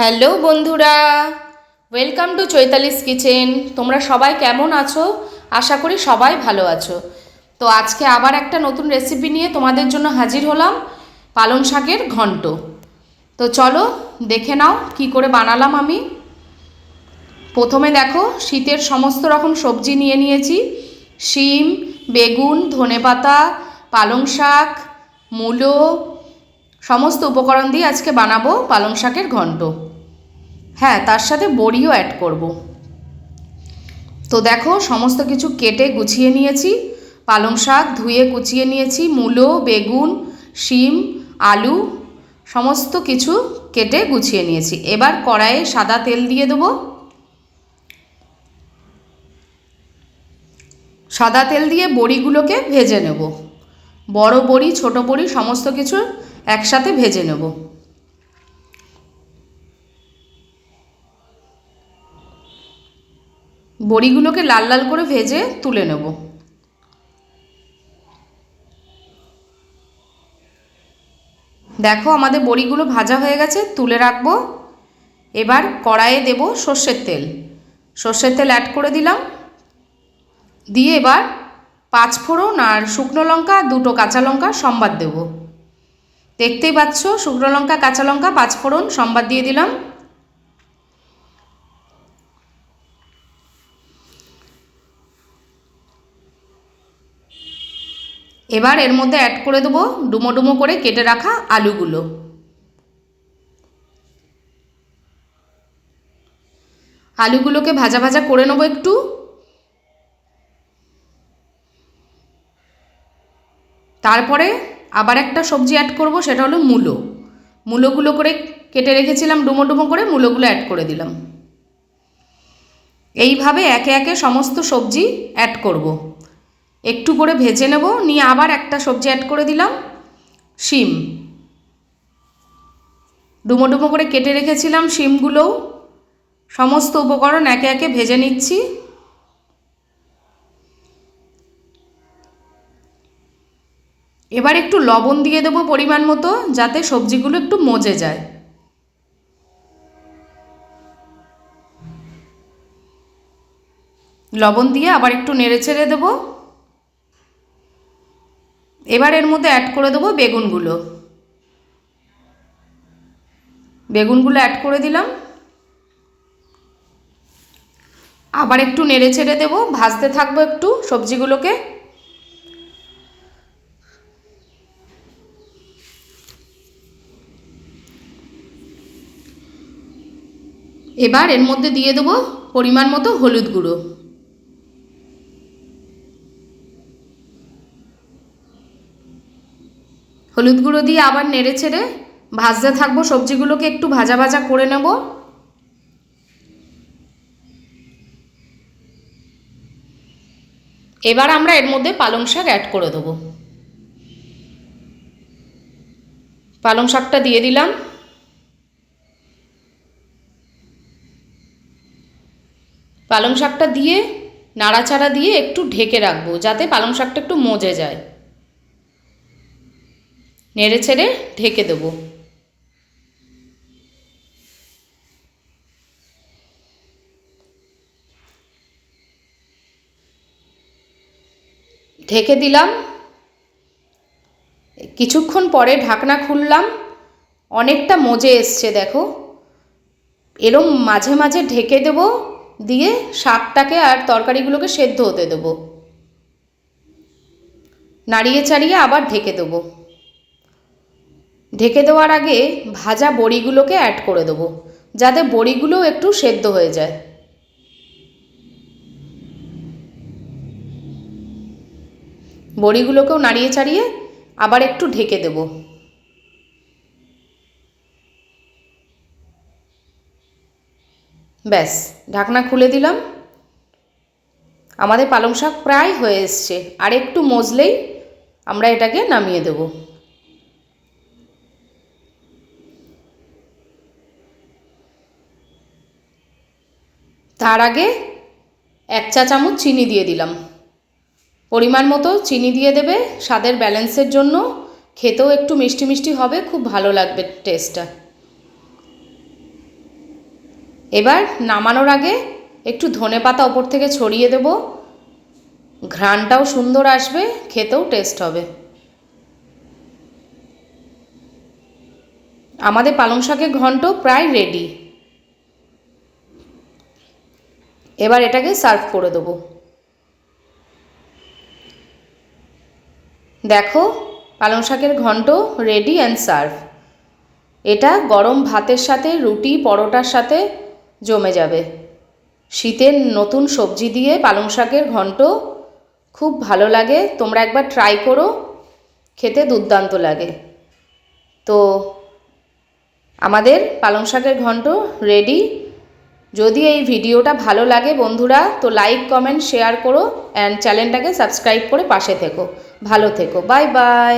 Hello বন্ধুরা welcome to Chaitali's kitchen তোমরা সবাই কেমন আছো? আশা করি সবাই ভালো আছো। তো আজকে আবার একটা নতুন রেসিপি নিয়ে তোমাদের জন্য হাজির হলাম, পালং শাকের ঘন্ট। তো চলো দেখে নাও কি করে বানালাম আমি। প্রথমে দেখো, শীতের সমস্ত রকম সবজি নিয়ে নিয়েছি। শিম, বেগুন, ধনেপাতা, পালং শাক, মূলো, সমস্ত উপকরণ দিয়ে আজকে বানাবো পালং শাকের ঘন্ট। হ্যাঁ তার সাথে বড়িও অ্যাড করব। তো দেখো, সমস্ত কিছু কেটে গুছিয়ে নিয়েছি। পালং শাক ধুয়ে কুচিয়ে নিয়েছি, মূলো, বেগুন, শিম, আলু, সমস্ত কিছু কেটে গুছিয়ে নিয়েছি। এবার কড়াইয়ে সাদা তেল দিয়ে দেবো। সাদা তেল দিয়ে বড়িগুলোকে ভেজে নেব। বড় বড়ি, ছোট বড়ি, সমস্ত কিছু একসাথে ভেজে নেব। বড়িগুলোকে লাল লাল করে ভেজে তুলে নেব। দেখো আমাদের বড়িগুলো ভাজা হয়ে গেছে, তুলে রাখব। এবার কড়াইয়ে দেব সর্ষের তেল। সর্ষের তেল অ্যাড করে দিলাম। দিয়ে এবার পাঁচ ফোড়ন আর শুকনো লঙ্কা, দুটো কাঁচা লঙ্কা সম্বাদ দেব। দেখতেই পাচ্ছ, শুকনো লঙ্কা, কাঁচা লঙ্কা, পাঁচ ফোড়ন সম্বাদ দিয়ে দিলাম। এবার এর মধ্যে অ্যাড করে দেবো ডুমো ডুমো করে কেটে রাখা আলুগুলো। আলুগুলোকে ভাজা ভাজা করে নেব একটু। তারপরে আবার একটা সবজি অ্যাড করব, সেটা হলো মূলো। মূলোগুলো করে কেটে রেখেছিলাম, ডুমো ডুমো করে মূলোগুলো অ্যাড করে দিলাম। এইভাবে একে একে সমস্ত সবজি অ্যাড করব। একটু করে ভেজে নেব, নিয়ে আবার একটা সবজি অ্যাড করে দিলাম, শিম। ডুমো ডুমো করে কেটে রেখেছিলাম শিমগুলোও সমস্ত উপকরণ একে একে ভেজে নিচ্ছি। এবার একটু লবণ দিয়ে দেবো পরিমাণ মতো, যাতে সবজিগুলো একটু মজে যায়। লবণ দিয়ে আবার একটু নেড়ে ছেড়ে দেবো। এবার এর মধ্যে অ্যাড করে দেবো বেগুনগুলো। বেগুনগুলো অ্যাড করে দিলাম। আবার একটু নেড়ে ছেড়ে দেবো, ভাজতে থাকব একটু সবজিগুলোকে। এবার এর মধ্যে দিয়ে দেবো পরিমাণ মতো হলুদ গুঁড়ো। হলুদ গুঁড়ো দিয়ে আবার নেড়ে ছেড়ে ভাজতে থাকব। সবজিগুলোকে একটু ভাজা ভাজা করে নেব। এবার আমরা এর মধ্যে পালং শাক অ্যাড করে দেবো। পালং শাকটা দিয়ে দিলাম। পালং শাকটা দিয়ে নাড়াচাড়া দিয়ে একটু ঢেকে রাখব, যাতে পালং শাকটা একটু মজে যায়। নেড়ে ছেড়ে ঢেকে দেবো। ঢেকে দিলাম। কিছুক্ষণ পরে ঢাকনা খুললাম। অনেকটা মজে এসছে, দেখো। এরম মাঝে মাঝে ঢেকে দেবো, দিয়ে শাকটাকে আর তরকারিগুলোকে সেদ্ধ হতে দেবো। নাড়িয়ে চাড়িয়ে আবার ঢেকে দেবো। ঢেকে দেওয়ার আগে ভাজা বড়িগুলোকে অ্যাড করে দেবো, যাতে বড়িগুলোও একটু সেদ্ধ হয়ে যায়। বড়িগুলোকেও নাড়িয়ে চাড়িয়ে আবার একটু ঢেকে দেব। ব্যাস, ঢাকনা খুলে দিলাম। আমাদের পালং শাক প্রায় হয়ে এসছে। আর একটু মজলেই আমরা এটাকে নামিয়ে দেব। তার আগে এক চা চামচ চিনি দিয়ে দিলাম। পরিমাণ মতো চিনি দিয়ে দেবে। স্বাদের ব্যালেন্সের জন্য খেতেও একটু মিষ্টি মিষ্টি হবে, খুব ভালো লাগবে টেস্টটা এবার নামানোর আগে একটু ধনে পাতা ওপর থেকে ছড়িয়ে দেব। ঘ্রাণটাও সুন্দর আসবে, খেতেও টেস্ট হবে। আমাদের পালং শাকের ঘন্ট প্রায় রেডি এবার এটাকে সার্ভ করে দেবো। দেখো, পালং শাকের ঘন্ট রেডি অ্যান্ড সার্ভ এটা গরম ভাতের সাথে, রুটি, পরোটার সাথে জমে যাবে। শীতের নতুন সবজি দিয়ে পালং শাকের ঘন্ট খুব ভালো লাগে। তোমরা একবার ট্রাই করো, খেতে দুর্দান্ত লাগে। তো, আমাদের পালং শাকের ঘন্ট রেডি যদি এই ভিডিওটা ভালো লাগে বন্ধুরা, তো লাইক কমেন্ট শেয়ার করো অ্যান্ড চ্যানেলটাকে সাবস্ক্রাইব করে পাশে থেকো। ভালো থেকো। Bye bye